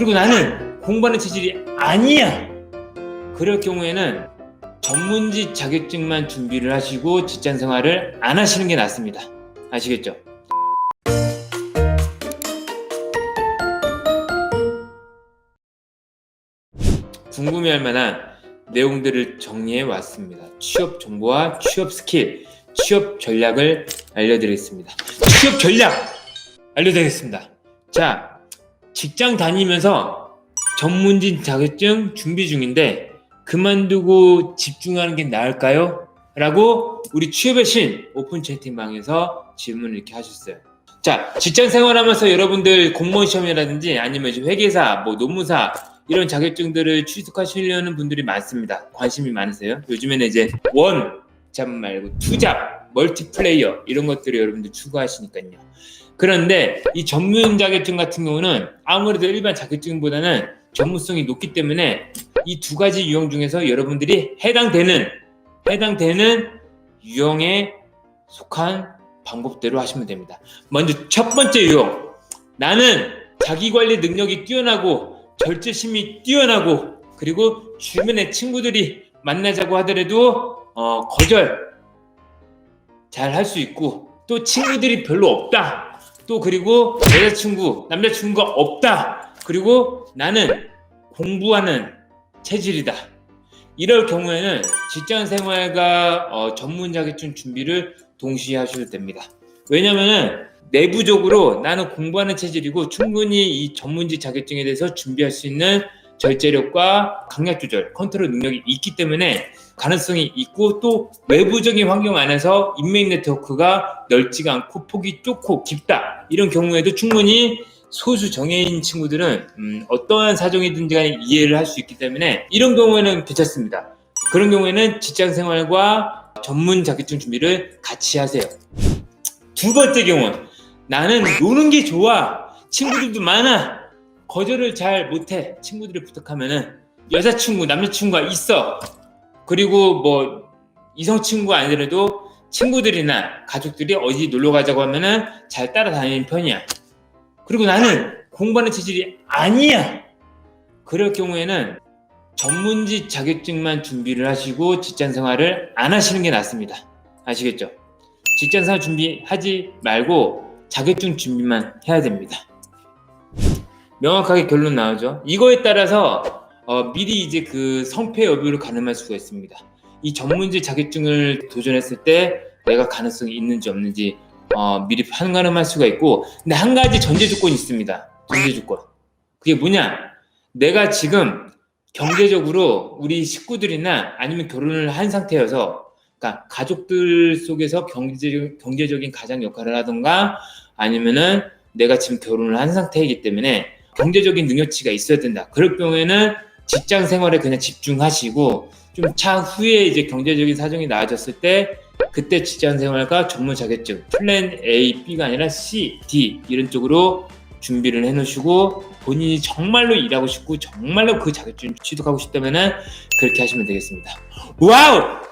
그리고 나는 공부하는 체질이 아니야. 그럴 경우에는 전문직 자격증만 준비를 하시고 직장 생활을 안 하시는 게 낫습니다. 아시겠죠? 궁금해할 만한 내용들을 정리해 왔습니다. 취업 정보와 취업 스킬, 취업 전략을 알려드리겠습니다. 취업 전략 알려드리겠습니다. 자, 직장 다니면서 전문직 자격증 준비 중인데 그만두고 집중하는 게 나을까요? 라고 우리 취업의 신 오픈 채팅방에서 질문을 이렇게 하셨어요. 자, 직장 생활하면서 여러분들 공무원 시험이라든지 아니면 회계사, 뭐 노무사 이런 자격증들을 취득하시려는 분들이 많습니다. 관심이 많으세요? 요즘에는 이제 원 잡 말고 투잡, 멀티플레이어 이런 것들을 여러분들 추구하시니까요. 그런데 이 전문 자격증 같은 경우는 아무래도 일반 자격증보다는 전문성이 높기 때문에 이 두 가지 유형 중에서 여러분들이 해당되는 해당되는 유형에 속한 방법대로 하시면 됩니다. 먼저 첫 번째 유형. 나는 자기 관리 능력이 뛰어나고 절제심이 뛰어나고 그리고 주변의 친구들이 만나자고 하더라도 어, 거절 잘 할 수 있고 또 친구들이 별로 없다. 또 그리고 여자친구, 남자친구가 없다. 그리고 나는 공부하는 체질이다. 이럴 경우에는 직장 생활과 어, 전문 자격증 준비를 동시에 하셔도 됩니다. 왜냐면은 내부적으로 나는 공부하는 체질이고 충분히 이 전문직 자격증에 대해서 준비할 수 있는 절제력과 강약 조절, 컨트롤 능력이 있기 때문에 가능성이 있고 또 외부적인 환경 안에서 인맥 네트워크가 넓지가 않고 폭이 좁고 깊다 이런 경우에도 충분히 소수 정예인 친구들은 음, 어떠한 사정이든지 간에 이해를 할 수 있기 때문에 이런 경우에는 괜찮습니다. 그런 경우에는 직장 생활과 전문 자격증 준비를 같이 하세요. 두 번째 경우는 나는 노는 게 좋아. 친구들도 많아. 거절을 잘 못해. 친구들이 부탁하면은 여자친구, 남자친구가 있어. 그리고 뭐 이성 친구가 아니더라도 친구들이나 가족들이 어디 놀러 가자고 하면은 잘 따라다니는 편이야. 그리고 나는 공부하는 체질이 아니야. 그럴 경우에는 전문직 자격증만 준비를 하시고 직장 생활을 안 하시는 게 낫습니다. 아시겠죠? 직장 생활 준비하지 말고 자격증 준비만 해야 됩니다. 명확하게 결론 나오죠. 이거에 따라서 어, 미리 이제 그 성패 여부를 가늠할 수가 있습니다. 이 전문직 자격증을 도전했을 때 내가 가능성이 있는지 없는지 어, 미리 판가름할 수가 있고 근데 한 가지 전제 조건이 있습니다. 전제 조건. 그게 뭐냐? 내가 지금 경제적으로 우리 식구들이나 아니면 결혼을 한 상태여서 그러니까 가족들 속에서 경제적, 경제적인 가장 역할을 하던가 아니면은 내가 지금 결혼을 한 상태이기 때문에 경제적인 능력치가 있어야 된다. 그럴 경우에는 직장 생활에 그냥 집중하시고 좀 차후에 이제 경제적인 사정이 나아졌을 때 그때 직장 생활과 전문 자격증 플랜 A, B가 아니라 C, D 이런 쪽으로 준비를 해놓으시고 본인이 정말로 일하고 싶고 정말로 그 자격증 취득하고 싶다면은 그렇게 하시면 되겠습니다. 와우!